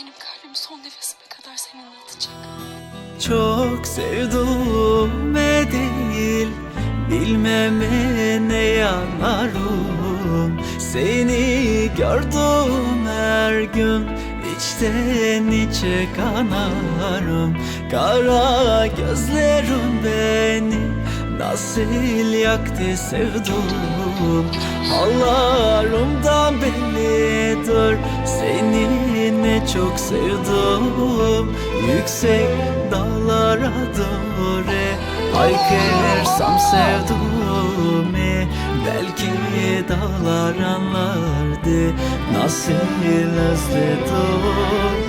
Benim kalbim son nefesime kadar seninle atacak. Çok sevduğume değil Bilmeme ne yanarım Seni gördüm her gün içten içe kanarım. Kara gözlerim beni Nasıl yaktı sevdum Hallarımdan bellidir Seni ne çok sevdim. Yüksek dağlara doğru Haykırsam sevduğumu Belki dağlar anlardı Nasıl özledim.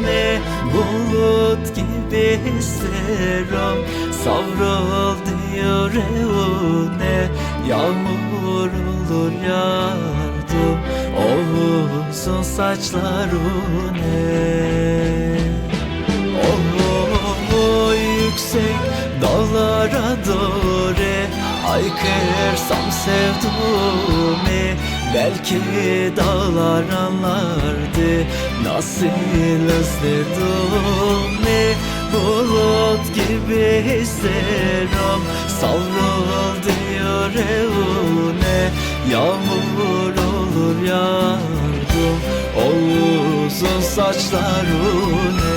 Ne Bulut gibi isterim Savrul diyor yüreğine Yağmur uzun saçlarına Oh, yüksek dağlara doğru Haykırsam sevduğumu Belki dağlar anlardı. Nasıl özledim Bulut gibi isterim Savrul diyor evine Yağmur olur yardım O uzun saçlarına